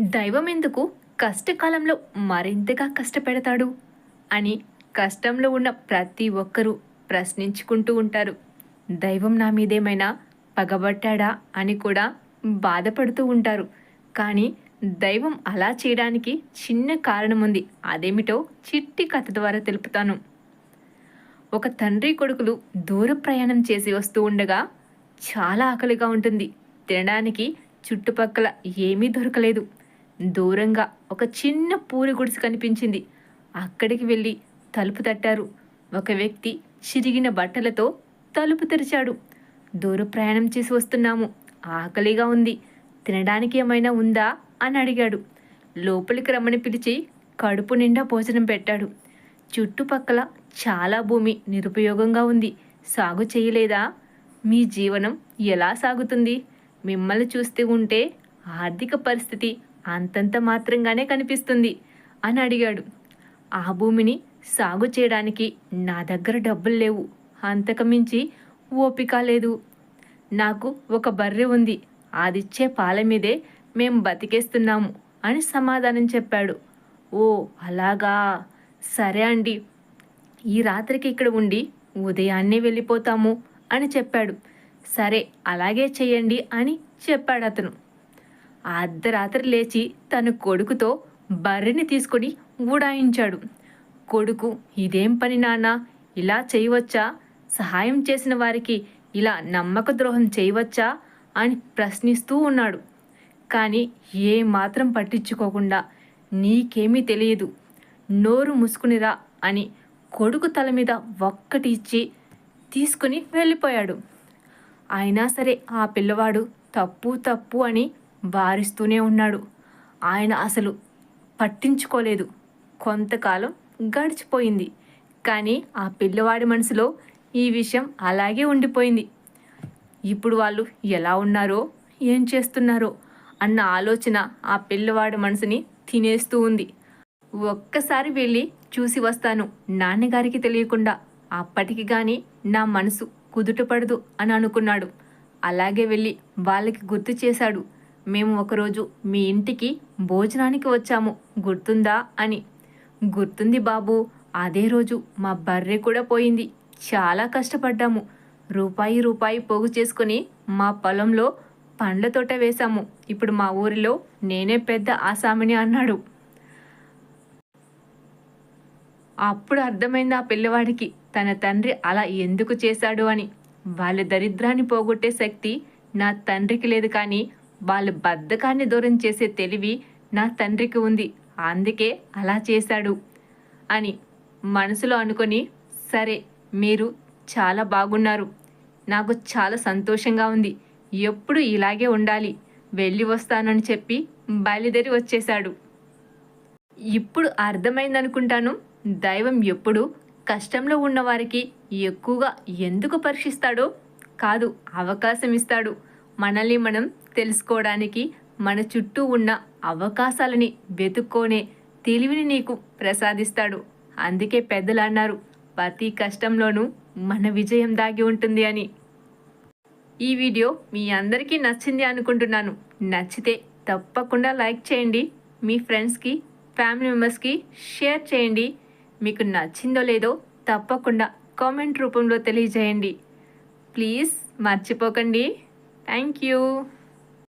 దైవం ఎందుకు కష్టకాలంలో మరింతగా కష్టపెడతాడు? అని కష్టంలో ఉన్న ప్రతి ఒక్కరూ ప్రశ్నించుకుంటూ ఉంటారు. దైవం నా మీదేమైనా పగబట్టాడా అని కూడా బాధపడుతూ ఉంటారు. కానీ దైవం అలా చేయడానికి చిన్న కారణం ఉంది అదేమిటో చిట్టి కథ ద్వారా తెలుపుతాను. ఒక తండ్రి కొడుకులు దూర ప్రయాణం చేసి వస్తూ ఉండగా చాలా ఆకలిగా ఉంటుంది. తినడానికి చుట్టుపక్కల ఏమీ దొరకలేదు. దూరంగా ఒక చిన్న పూరి గుడిసి కనిపించింది. అక్కడికి వెళ్ళి తలుపు తట్టారు. ఒక వ్యక్తి చిరిగిన బట్టలతో తలుపు తెరిచాడు. దూర ప్రయాణం చేసి వస్తున్నాము. ఆకలిగా ఉంది. తినడానికి ఏమైనా ఉందా అని అడిగాడు. లోపలికి రమ్మని పిలిచి కడుపు నిండా భోజనం పెట్టాడు. చుట్టుపక్కల చాలా భూమి నిరుపయోగంగా ఉంది. సాగు చేయలేదా? మీ జీవనం ఎలా సాగుతుంది? మిమ్మల్ని చూస్తూ ఉంటే ఆర్థిక పరిస్థితి అంతంత మాత్రంగానే కనిపిస్తుంది అని అడిగాడు. ఆ భూమిని సాగు చేయడానికి నా దగ్గర డబ్బులు లేవు. అంతకుమించి ఓపిక లేదు. నాకు ఒక బర్రె ఉంది. అదిచ్చే పాల మీదే మేం బతికేస్తున్నాము అని సమాధానం చెప్పాడు. ఓ అలాగా. సరే అండి. ఈ రాత్రికి ఇక్కడ ఉండి ఉదయాన్నే వెళ్ళిపోతాము అని చెప్పాడు. సరే అలాగే చెయ్యండి అని చెప్పాడు అతను. అర్ధరాత్రి లేచి తన కొడుకుతో బర్రెని తీసుకొని ఊడాయించాడు. కొడుకు ఇదేం పని నాన్న? ఇలా చేయవచ్చా? సహాయం చేసిన వారికి ఇలా నమ్మక ద్రోహం చేయవచ్చా? అని ప్రశ్నిస్తూ ఉన్నాడు. కానీ ఏ మాత్రం పట్టించుకోకుండా నీకేమీ తెలియదు నోరు ముసుకునిరా అని కొడుకు తల మీద ఒక్కటి ఇచ్చి తీసుకుని వెళ్ళిపోయాడు. అయినా సరే ఆ పిల్లవాడు తప్పు తప్పు అని వారిస్తూనే ఉన్నాడు. ఆయన అసలు పట్టించుకోలేదు. కొంతకాలం గడిచిపోయింది. కానీ ఆ పిల్లవాడి మనసులో ఈ విషయం అలాగే ఉండిపోయింది. ఇప్పుడు వాళ్ళు ఎలా ఉన్నారో ఏం చేస్తున్నారో అన్న ఆలోచన ఆ పిల్లవాడి మనసుని తినేస్తూ ఉంది. ఒక్కసారి వెళ్ళి చూసి వస్తాను నాన్నగారికి తెలియకుండా. అప్పటికి గాని నా మనసు కుదుటపడదు అని అనుకున్నాడు. అలాగే వెళ్ళి వాళ్ళకి గుర్తు చేశాడు. మేము ఒకరోజు మీ ఇంటికి భోజనానికి వచ్చాము. గుర్తుందా అని. గుర్తుంది బాబు అదే రోజు మా బర్రె కూడా పోయింది. చాలా కష్టపడ్డాము. రూపాయి రూపాయి పోగు చేసుకుని మా పొలంలో పండ్ల తోట వేశాము. ఇప్పుడు మా ఊరిలో నేనే పెద్ద ఆసామిని అన్నాడు. అప్పుడు అర్థమైంది ఆ పిల్లవాడికి తన తండ్రి అలా ఎందుకు చేశాడు అని. వాళ్ళ దరిద్రాన్ని పోగొట్టే శక్తి నా తండ్రికి లేదు కానీ వాళ్ళ బద్ధకాన్ని దూరం చేసే తెలివి నా తండ్రికి ఉంది. అందుకే అలా చేశాడు అని మనసులో అనుకొని సరే మీరు చాలా బాగున్నారు. నాకు చాలా సంతోషంగా ఉంది. ఎప్పుడు ఇలాగే ఉండాలి. వెళ్ళి వస్తానని చెప్పి బయలుదేరి వచ్చేశాడు. ఇప్పుడు అర్థమైందనుకుంటాను దైవం ఎప్పుడు కష్టంలో ఉన్నవారికి ఎక్కువగా ఎందుకు పరీక్షిస్తాడో కాదు అవకాశం ఇస్తాడు. మనల్ని మనం తెలుసుకోవడానికి మన చుట్టూ ఉన్న అవకాశాలని వెతుక్కోనే తెలివిని నీకు ప్రసాదిస్తాడు. అందుకే పెద్దలు అన్నారు ప్రతి కష్టంలోనూ మన విజయం దాగి ఉంటుంది అని. ఈ వీడియో మీ అందరికీ నచ్చింది అనుకుంటున్నాను. నచ్చితే తప్పకుండా లైక్ చేయండి మీ ఫ్రెండ్స్కి ఫ్యామిలీ మెంబర్స్కి షేర్ చేయండి. మీకు నచ్చిందో లేదో తప్పకుండా కామెంట్ రూపంలో తెలియజేయండి. ప్లీజ్ మర్చిపోకండి. Thank you.